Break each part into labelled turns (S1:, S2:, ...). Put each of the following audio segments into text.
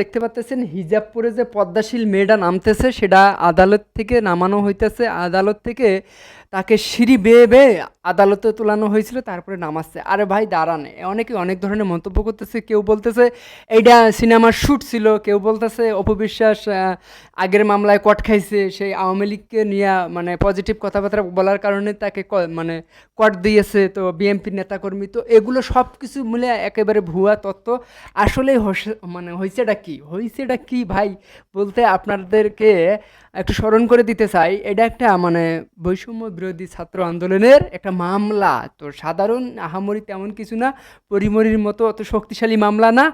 S1: দেখতে পাচ্ছেন হিজাব পরে যে পদ্মাশীল মেয়েটা নামতেছে, সেটা আদালত থেকে নামানো হইতেছে। আদালত থেকে তাকে সিঁড়ি বেয়ে বেয়ে আদালতে তোলানো হয়েছিল, তারপরে নামাচ্ছে। আরে ভাই, দাঁড়ান অনেকে অনেক ধরনের মন্তব্য করতেছে। কেউ বলতেছে এইটা সিনেমার শ্যুট ছিল। কেউ বলতেছে অপবিশ্বাস আগের মামলায় কট খাইছে। সেই আওয়ামী লীগকে নিয়ে মানে পজিটিভ কথাবার্তা বলার কারণে তাকে মানে কট দিয়েছে। তো বিএনপির নেতাকর্মী, তো এগুলো সব কিছু মিলে একেবারে ভুয়া তত্ত্ব। আসলে মানে হয়েছেটা কি? হয়েছেটা কি ভাই? বলতে আপনাদেরকে একটু স্মরণ করে দিতে চাই, এটা একটা মানে বৈষম্য বিরোধী ছাত্র আন্দোলনের একটা মামলা। তো সাধারণ আহামরি তেমন কিছু না, পরিমরির মতো অত শক্তিশালী মামলা না।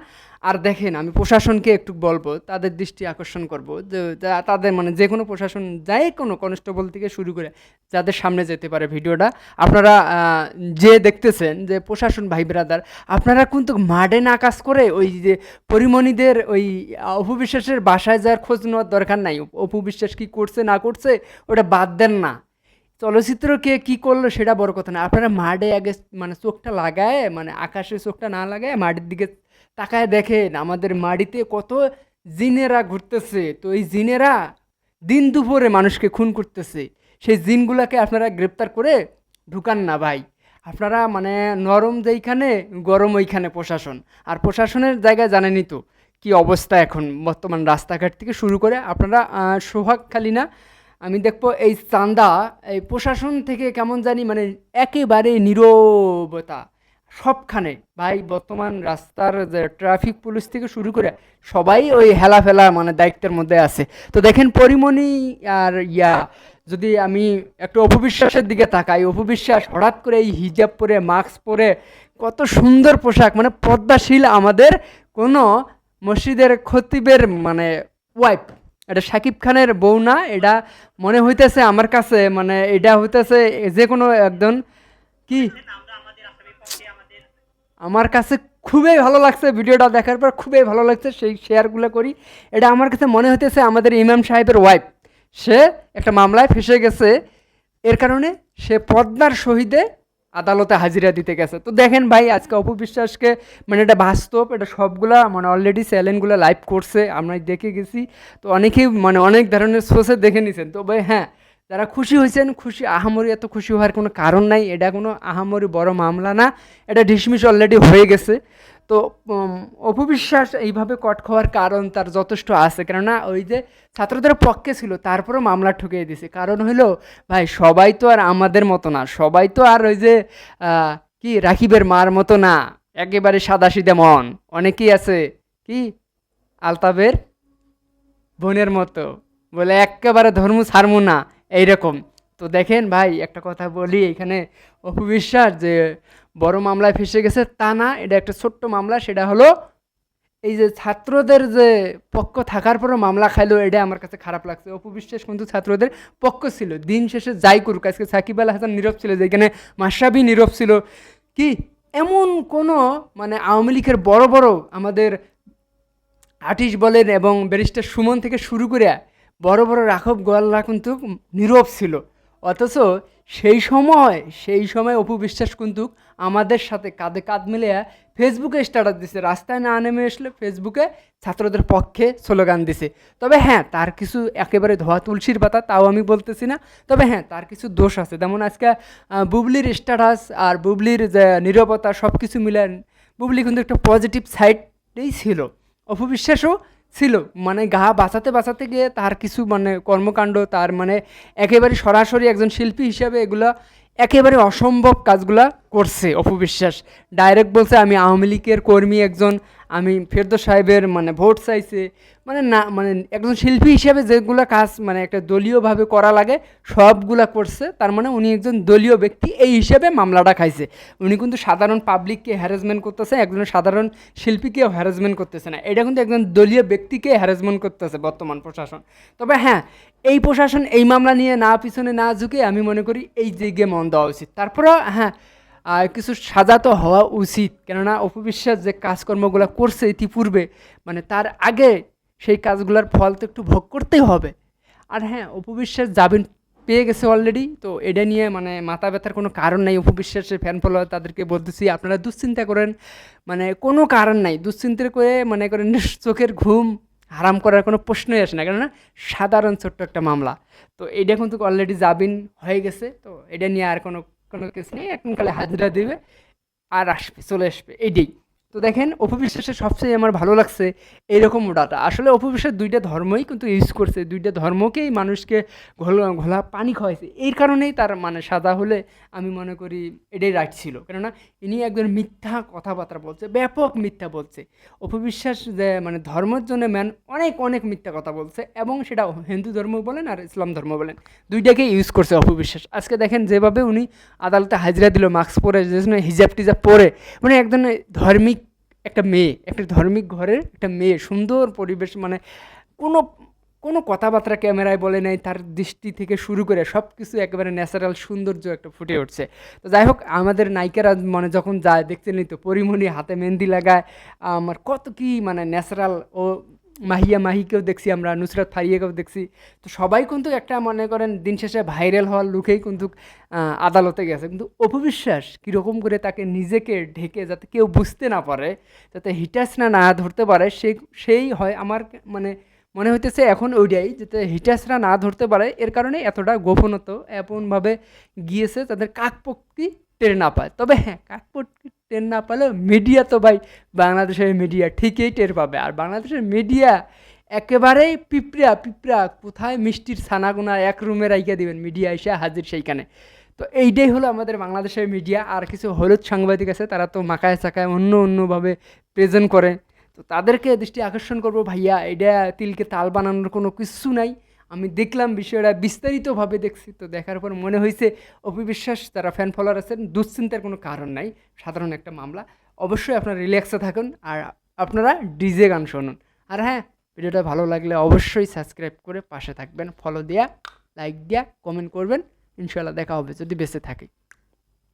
S1: আর দেখেন, আমি প্রশাসনকে একটু বলব, তাদের দৃষ্টি আকর্ষণ করব। যে তাদের মানে যে কোনো প্রশাসন, যাই কোনো কনস্টেবল থেকে শুরু করে যাদের সামনে যেতে পারে ভিডিওটা। আপনারা যে দেখতেছেন যে প্রশাসন, ভাই ব্রাদার, আপনারা কিন্তু মাঠে না কাজ করে ওই যে পরিমণিদের ওই অপবিশ্বাসের বাসায় যাওয়ার খোঁজ নেওয়ার দরকার নাই। অপবিশ্বাস কি করছে, না করছে, ওটা বাদ দেন না। চলচ্চিত্র কে কি করল সেটা বড় কথা না। আপনারা মাঠে আগে মানে চোখটা লাগায় মানে আকাশে চোখটা না লাগায় মাটির দিকে তাকায় দেখেন, আমাদের মাটিতে কত জিনেরা ঘুরতেছে। তো এই জিনেরা দিন দুপুরে মানুষকে খুন করতেছে। সেই জিনগুলাকে আপনারা গ্রেপ্তার করে ঢুকান না ভাই। আপনারা মানে নরম যেইখানে, গরম ওইখানে প্রশাসন। আর প্রশাসনের জায়গায় জানেনই তো কি অবস্থা এখন? বর্তমান রাস্তাঘাট থেকে শুরু করে আপনারা সোহাগখালী না আমি দেখব এই চান্দা, এই প্রশাসন থেকে কেমন জানি মানে একেবারে নীরবতা সবখানে। ভাই, বর্তমান রাস্তার যে ট্রাফিক পুলিশ থেকে শুরু করে সবাই ওই হেলা ফেলা মানে দায়িত্বের মধ্যে আছে। তো দেখেন পরিমণি আর ইয়া, যদি আমি একটু অপবিশ্বাসের দিকে তাকাই, অপবিশ্বাস হঠাৎ করে এই হিজাব পরে, মাস্ক পরে, কত সুন্দর পোশাক মানে পদ্মাশীল আমাদের কোনো মসজিদের খতিবের মানে ওয়াইফ এটা শাকিব খানের বউ না, এটা মনে হইতেছে আমার কাছে মানে এটা হইতেছে যে কোনো একজন, কি? আমার কাছে খুবই ভালো লাগছে ভিডিওটা দেখার পর, খুবই ভালো লাগছে সেই শেয়ারগুলো করি। এটা আমার কাছে মনে হইতেছে আমাদের ইমাম সাহেবের ওয়াইফ সে একটা মামলায় ফেসে গেছে। এর কারণে সে পদ্মার শহীদে আদালতে হাজিরা দিতে গেছে। তো দেখেন ভাই, আজকে অপবিশ্বাসকে মানে এটা বাস্তব, এটা সবগুলা মানে অলরেডি চ্যানেলগুলো লাইভ করছে আমরা দেখে গেছি। তো অনেকেই মানে অনেক ধরনের সোর্সে দেখে নিছেন। তো ভাই হ্যাঁ যারা খুশি হয়েছেন, খুশি, আহামরি এত খুশি হওয়ার কোনো কারণ নাই। এটা কোনো আহামরি বড় মামলা না। এটা ডিসমিস অলরেডি হয়ে গেছে। তো অপবিশ্বাস এইভাবে কট খাওয়ার কারণ তার যথেষ্ট আছে। কেননা ওই যে ছাত্রদের পক্ষে ছিল, তারপরেও মামলা ঠুকিয়ে দিছে কারণ হলো, ভাই, সবাই তো আর আমাদের মতো না। সবাই তো আর ওই যে কি, রাকিবের মার মতো না। একেবারে সাদা সিধে মন। অনেকেই আছে, কি আলতাবের বোনের মতো। বলে, একেবারে ধর্ম ছাড়মু না। এইরকম। তো দেখেন ভাই, একটা কথা বলি, এখানে অপবিশ্বাস যে বড় মামলায় ফেসে গেছে, তা না, এটা একটা ছোট্ট মামলা, সেটা হলো এই যে ছাত্রদের যে পক্ষ থাকার পরও মামলা খাইলো এটা আমার কাছে খারাপ লাগছে। অপবিশ্বাস কিন্তু ছাত্রদের পক্ষ ছিল। দিন শেষে যাই করুক, আজকে সাকিব আল হাসান নীরব ছিল, যেখানে মাসাবি নীরব ছিল। কি এমন কোনো মানে আওয়ামী লীগের বড় বড় আমাদের আর্টিস্ট বলেন এবং ব্যারিস্টার সুমন থেকে শুরু করে বড় বড় রাঘব গোয়ালরা কিন্তু নীরব ছিল। অথচ সেই সময় সেই সময় অপু বিশ্বাস কিন্তু আমাদের সাথে কাঁধে কাঁধ মিলিয়ে ফেসবুকে স্ট্যাটাস দিছে। রাস্তায় না নেমে আসলে ফেসবুকে ছাত্রদের পক্ষে স্লোগান দিছে। তবে হ্যাঁ তার কিছু একেবারে ধোয়া তুলসীর পাতা তাও আমি বলতেছি না। তবে হ্যাঁ তার কিছু দোষ আছে। যেমন আজকে বুবলির স্ট্যাটাস আর বুবলির যে নীরবতা সব কিছু মিলে বুবলি কিন্তু একটা পজিটিভ সাইডেই ছিল। অপবিশ্বাসও ছিল। মানে গা বাঁচাতে বাঁচাতে গিয়ে তার কিছু মানে কর্মকাণ্ড, তার মানে একেবারে সরাসরি একজন শিল্পী হিসাবে এগুলা একেবারে অসম্ভব কাজগুলা করছে অপবিশ্বাস ডাইরেক্ট বলছে, আমি আওয়ামী লীগের কর্মী একজন, আমি ফেরদৌস সাহেবের মানে ভোট চাইছে। মানে না মানে একজন শিল্পী হিসেবে যেগুলো কাজ মানে একটা দলীয়ভাবে করা লাগে, সবগুলা করছে। তার মানে উনি একজন দলীয় ব্যক্তি, এই হিসেবে মামলাটা খাইছে। উনি কিন্তু সাধারণ পাবলিককে হ্যারাসমেন্ট করতেছে, একজন সাধারণ শিল্পীকেও হ্যারাসমেন্ট করতেছে না। এটা কিন্তু একজন দলীয় ব্যক্তিকে হ্যারাসমেন্ট করতেছে বর্তমান প্রশাসন। তবে হ্যাঁ এই প্রশাসন এই মামলা নিয়ে না পিছনে না ঝুঁকে আমি মনে করি এই দিকে মন দেওয়া উচিত। তারপরেও হ্যাঁ কিছু সাজা তো হওয়া উচিত। কেননা অপবিশ্বাস যে কাজকর্মগুলো করছে ইতিপূর্বে মানে তার আগে সেই কাজগুলোর ফল তো একটু ভোগ করতেই হবে। আর হ্যাঁ অপবিশ্বাস জামিন পেয়ে গেছে অলরেডি তো এটা নিয়ে মানে মাথা ব্যথার কোনো কারণ নাই। অপবিশ্বাসের ফ্যান ফলোয়ার তাদেরকে বলতেছি, আপনারা দুশ্চিন্তা করেন মানে কোনো কারণ নাই। দুশ্চিন্তা করে মনে করেন চোখের ঘুম হারাম করার কোনো প্রশ্নই আসে না। কেননা সাধারণ ছোট্ট একটা মামলা। তো এটা কিন্তু অলরেডি জামিন হয়ে গেছে, তো এটা নিয়ে আর কোনো কোনো কেস নেই এখন খালি হাজিরা দিবে আর আসবে চলে আসবে এইটাই তো দেখেন অপবিশ্বাসের সবচেয়ে আমার ভালো লাগছে এইরকম ওটাটা আসলে অপবিশ্বাস দুইটা ধর্মই কিন্তু ইউজ করছে। দুইটা ধর্মকেই মানুষকে ঘোলা ঘোলা পানি খাওয়াইছে এই কারণেই তার মানে সাদা হলে আমি মনে করি এটাই রাইট ছিল। কেননা ইনি একজন মিথ্যা কথাবার্তা বলছে, ব্যাপক মিথ্যা বলছে। অপবিশ্বাস যে মানে ধর্মের জন্য ম্যান অনেক অনেক মিথ্যা কথা বলছে এবং সেটা হিন্দু ধর্ম বলেন আর ইসলাম ধর্ম বলেন দুইটাকে ইউজ করছে অপবিশ্বাস। আজকে দেখেন যেভাবে উনি আদালতে হাজিরা দিল, মাস্ক পরে, যে হিজাব টিজাব পরে মানে একজন ধর্মিক একটা মেয়ে, একটা ধর্মিক ঘরের একটা মেয়ে, সুন্দর পরিবেশ মানে কোনো কোনো কথাবার্তা ক্যামেরায় বলে নাই, তার দৃষ্টি থেকে শুরু করে সব কিছু একেবারে ন্যাচারাল সৌন্দর্য একটা ফুটে উঠছে। তো যাই হোক, আমাদের নায়িকারা মানে যখন যায় দেখছেনই তো, পরিমণি হাতে মেহেন্দি লাগায়, আমার কত কি মানে ন্যাচারাল ও মাহিয়া মাহিকেও দেখছি আমরা, নুসরাত ফারিয়াকেও দেখছি। তো সবাই কিন্তু একটা মনে করেন দিন শেষে ভাইরাল হওয়ার লুকেই কিন্তু আদালতে গেছে। কিন্তু অপবিশ্বাস কীরকম করে তাকে নিজেকে ঢেকে যাতে কেউ বুঝতে না পারে, যাতে হিটাস না না ধরতে পারে, সেই সেই হয় আমার মানে মনে হইতেছে এখন ওইটাই, যাতে হিটাসরা না ধরতে পারে, এর কারণে এতটা গোপনত এমনভাবে গিয়েছে তাদের কাকপক্ষি টের না পায়। তবে হ্যাঁ কাকপক্ষি টের না পালেও মিডিয়া তো ভাই বাংলাদেশের মিডিয়া ঠিকই টের পাবে। আর বাংলাদেশের মিডিয়া একেবারেই পিঁপড়া পিঁপড়া, কোথায় মিষ্টির ছানাগুনা এক রুমে রাইখা দিবেন? মিডিয়া এসে হাজির সেইখানে। তো এইটাই হলো আমাদের বাংলাদেশের মিডিয়া আর কিছু হলুদ সাংবাদিক আছে, তারা তো মাকায় চাকায় অন্য অন্যভাবে প্রেজেন্ট করে। তো তাদেরকে দৃষ্টি আকর্ষণ করব ভাইয়া। এটা তিলকে তাল বানানোর কোনো কিছু নাই। আমি দেখলাম বিষয়টা বিস্তারিতভাবে দেখছি, তো দেখার পর মনে হয়েছে অপবিশ্বাস তারা ফ্যান ফলোয়ার আছেন, দুশ্চিন্তার কোনো কারণ নাই, সাধারণ একটা মামলা। অবশ্যই আপনারা রিল্যাক্সে থাকুন আর আপনারা ডিজে গান শুনুন। আর হ্যাঁ ভিডিওটা ভালো লাগলে অবশ্যই সাবস্ক্রাইব করে পাশে থাকবেন ফলো দেয়া লাইক দেয়া কমেন্ট করবেন ইনশাল্লাহ দেখা হবে যদি বেঁচে থাকি।